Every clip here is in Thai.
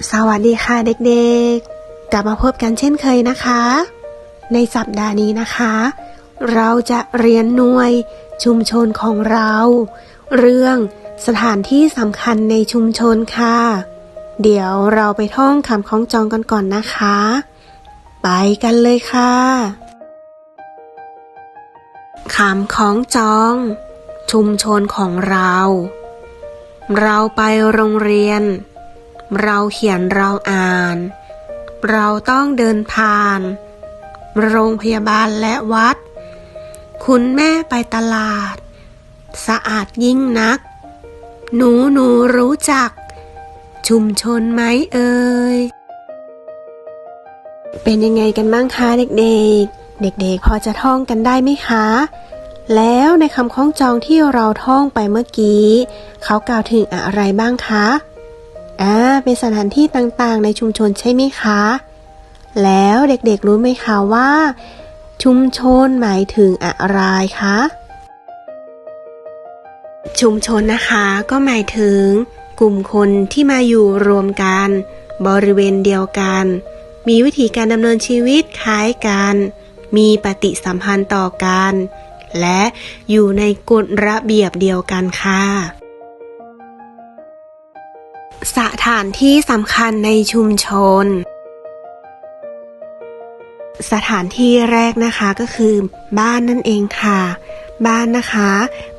สวัสดีค่ะเด็กๆ กลับมาพบกันเช่นเคยนะคะ ในสัปดาห์นี้นะคะ เราจะเรียนหน่วยชุมชนของเรา เรื่องสถานที่สำคัญในชุมชนค่ะ เดี๋ยวเราไปท่องคำคล้องจองกันก่อนนะคะ ไปกันเลยค่ะคำคล้องจอง ชุมชนของเรา เราไปโรงเรียน เราเขียนเราอ่าน เราต้องเดินผ่าน โรงพยาบาลและวัด คุณแม่ไปตลาด สะอาดยิ่งนัก หนูหนูรู้จัก ชุมชนไหมเอ่ย เป็นยังไงกันบ้างคะเด็กๆ เด็กๆ พอจะท่องกันได้ไหมคะ แล้วในคำคล้องจองที่เราท่องไปเมื่อกี้ เขากล่าวถึงอะไรบ้างคะ อ่าเป็นสถานที่ต่างๆ ในชุมชนใช่ไหมคะ แล้วเด็กๆรู้ไหมคะว่า ชุมชนหมายถึงอะไรคะ ชุมชนนะคะก็หมายถึง กลุ่มคนที่มาอยู่รวมกัน บริเวณเดียวกัน มีวิธีการดำเนินชีวิตคล้ายกัน มีปฏิสัมพันธ์ต่อกัน และอยู่ในกฎระเบียบเดียวกันค่ะ ถานที่สำคัญในชุมชน สถานที่แรกนะคะก็คือบ้านนั่นเองค่ะ บ้านนะคะ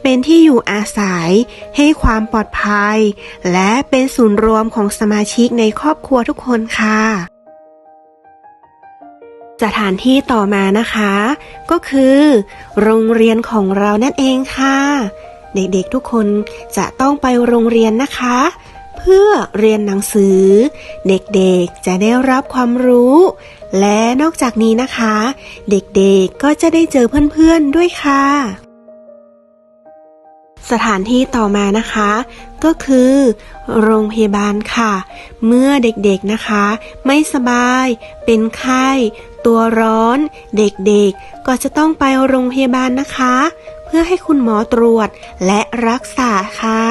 เป็นที่อยู่อาศัย ให้ความปลอดภัย และเป็นศูนย์รวมของสมาชิกในครอบครัวทุกคนค่ะ สถานที่ต่อมานะคะ ก็คือ โรงเรียนของเรานั่นเองค่ะ เด็กๆทุกคนจะต้องไปโรงเรียนนะคะ พื่อเรียนหนังสือ เด็กๆจะได้รับความรู้ และนอกจากนี้นะคะ เด็กๆก็จะได้เจอเพื่อนๆด้วยค่ะ สถานที่ต่อมานะคะ ก็คือ โรงพยาบาลค่ะ เมื่อเด็กๆนะคะ ไม่สบาย เป็นไข้ ตัวร้อน เด็กๆ ก็จะต้องไปโรงพยาบาลนะคะ เพื่อให้คุณหมอตรวจและรักษาค่ะ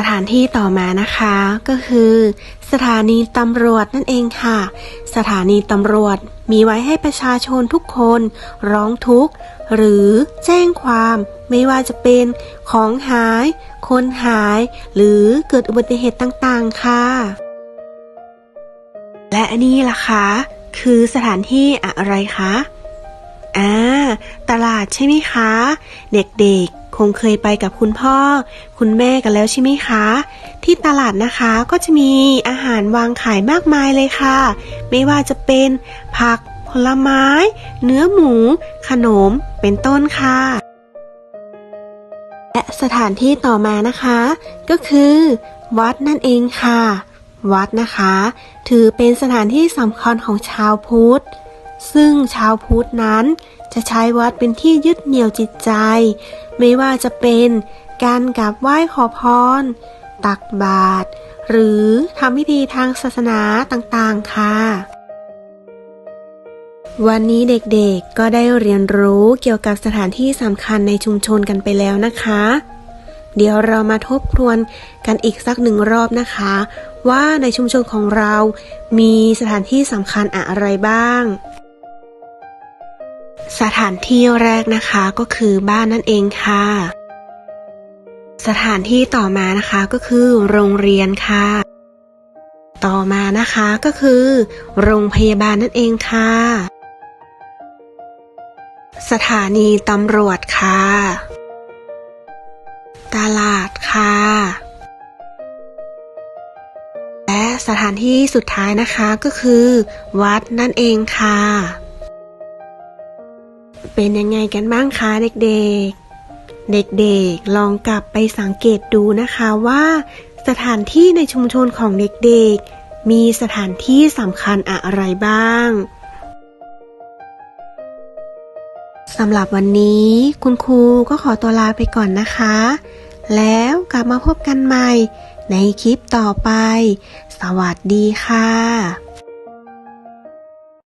สถานที่ต่อมานะคะก็คือ สถานีตำรวจนั่นเองค่ะ สถานีตำรวจมีไว้ให้ประชาชนทุกคนร้องทุกข์ หรือแจ้งความไม่ว่าจะเป็นของหาย คนหาย หรือเกิดอุบัติเหตุต่างๆ ค่ะ และนนี้ล่ะคะคือสถานที่อะไรคะอ่าตลาดใช่ไหมคะ เด็กๆ คงเคยไปกับคุณพ่อ คุณแม่กันแล้วใช่ไหมคะ ที่ตลาดนะคะก็จะมีอาหารวางขายมากมายเลยค่ะ ไม่ว่าจะเป็นผัก ผลไม้ เนื้อหมู ขนม เป็นต้นค่ะและสถานที่ต่อมานะคะ ก็คือ วัดนั่นเองค่ะ วัดนะคะ ถือเป็นสถานที่สำคัญของชาวพุทธ ซึ่งชาวพุทธนั้น จะใช้วัดเป็นที่ยึดเหนี่ยวจิตใจ ไม่ว่าจะเป็นการกราบไหว้ขอพร ตักบาตรหรือทำพิธีทางศาสนาต่างๆ ค่ะ วันนี้เด็กๆก็ได้เรียนรู้เกี่ยวกับสถานที่สำคัญในชุมชนกันไปแล้วนะคะ เดี๋ยวเรามาทบทวนกันอีกสักหนึ่งรอบนะคะ ว่าในชุมชนของเรามีสถานที่สำคัญอะไรบ้าง สถานที่แรกนะคะก็คือบ้านนั่นเองค่ะ สถานที่ต่อมานะคะก็คือโรงเรียนค่ะ ต่อมานะคะก็คือ โรงพยาบาลนั่นเองค่ะ สถานีตำรวจค่ะ ตลาดค่ะ และสถานที่สุดท้ายนะคะก็คือ วัดนั่นเองค่ะ เป็นยังไงกันบ้างคะเด็กๆ เด็กๆ ลองกลับไปสังเกตดูนะคะว่า สถานที่ในชุมชนของเด็กๆ มีสถานที่สำคัญอะไรบ้างสำหรับวันนี้คุณครูก็ขอตัวลาไปก่อนนะคะ แล้วกลับมาพบกันใหม่ในคลิปต่อไป สวัสดีค่ะ